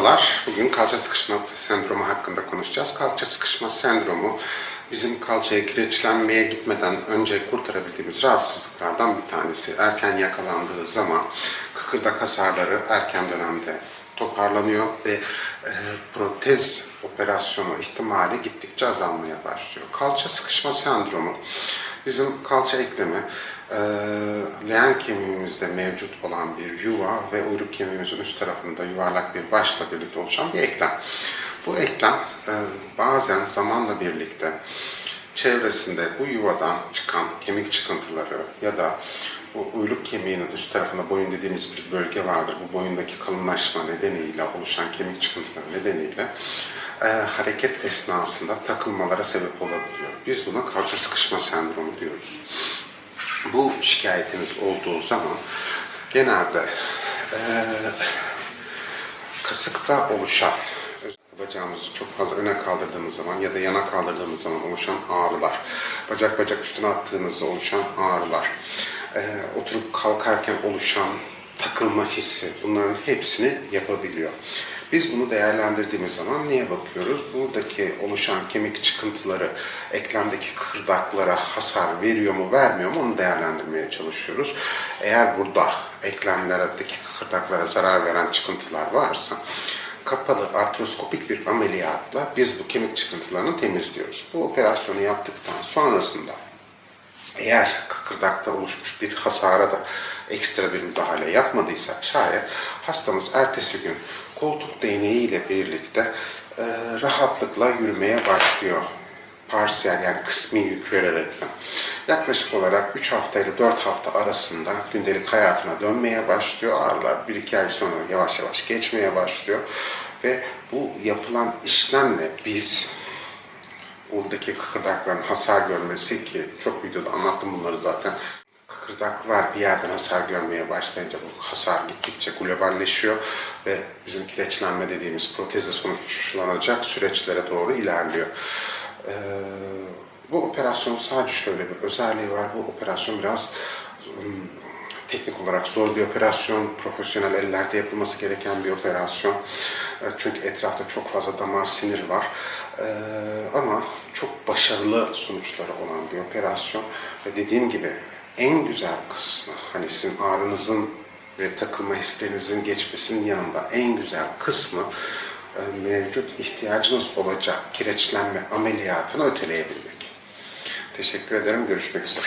Merhabalar. Bugün kalça sıkışma sendromu hakkında konuşacağız. Kalça sıkışma sendromu bizim kalçaya kireçlenmeye gitmeden önce kurtarabildiğimiz rahatsızlıklardan bir tanesi. Erken yakalandığı zaman kıkırdak hasarları erken dönemde toparlanıyor ve e, protez operasyonu ihtimali gittikçe azalmaya başlıyor. Kalça sıkışma sendromu bizim kalça eklemi e, leğen kemiğimizde mevcut olan bir yuva ve uyluk kemiğimizin üst tarafında yuvarlak bir başla birlikte oluşan bir eklem. Bu eklem e, bazen zamanla birlikte çevresinde bu yuvadan çıkan kemik çıkıntıları ya da bu uyluk kemiğinin üst tarafında boyun dediğimiz bir bölge vardır. Bu boyundaki kalınlaşma nedeniyle oluşan kemik çıkıntıları nedeniyle e, hareket esnasında takılmalara sebep olabiliyor. Biz buna kalça sıkışma sendromu diyoruz. Bu şikayetiniz olduğu zaman genelde e, kasıkta oluşan bacağımızı çok fazla öne kaldırdığımız zaman ya da yana kaldırdığımız zaman oluşan ağrılar, bacak bacak üstüne attığınızda oluşan ağrılar, e, oturup kalkarken oluşan takılma hissi bunların hepsini yapabiliyor. Biz bunu değerlendirdiğimiz zaman niye bakıyoruz? Buradaki oluşan kemik çıkıntıları eklemdeki kıkırdaklara hasar veriyor mu vermiyor mu onu değerlendirmeye çalışıyoruz. Eğer burada eklemlerdeki kıkırdaklara zarar veren çıkıntılar varsa kapalı artroskopik bir ameliyatla biz bu kemik çıkıntılarını temizliyoruz. Bu operasyonu yaptıktan sonrasında eğer kıkırdakta oluşmuş bir hasara da ekstra bir müdahale yapmadıysak şayet hastamız ertesi gün koltuk değneğiyle birlikte e, rahatlıkla yürümeye başlıyor. Parsiyel yani kısmi yük vererekten. Yaklaşık olarak 3 hafta ile 4 hafta arasında gündelik hayatına dönmeye başlıyor. Ağrılar 1-2 ay sonra yavaş yavaş geçmeye başlıyor. Ve bu yapılan işlemle biz buradaki kıkırdakların hasar görmesi ki çok videoda anlattım bunları zaten. Kıkırdaklar bir yerden hasar görmeye başlayınca bu hasar gittikçe globalleşiyor ve bizim kireçlenme dediğimiz protezle sonuçlanacak süreçlere doğru ilerliyor. Ee, bu operasyon sadece şöyle bir özelliği var. Bu operasyon biraz ım, teknik olarak zor bir operasyon, profesyonel ellerde yapılması gereken bir operasyon. E, Çünkü etrafta çok fazla damar sinir var. E, Ama çok başarılı sonuçları olan bir operasyon. Ve dediğim gibi en güzel kısmı, hani sizin ağrınızın ve takılma hislerinizin geçmesinin yanında en güzel kısmı e, mevcut ihtiyacınız olacak kireçlenme ameliyatını öteleyebilmek. Teşekkür ederim. Görüşmek üzere.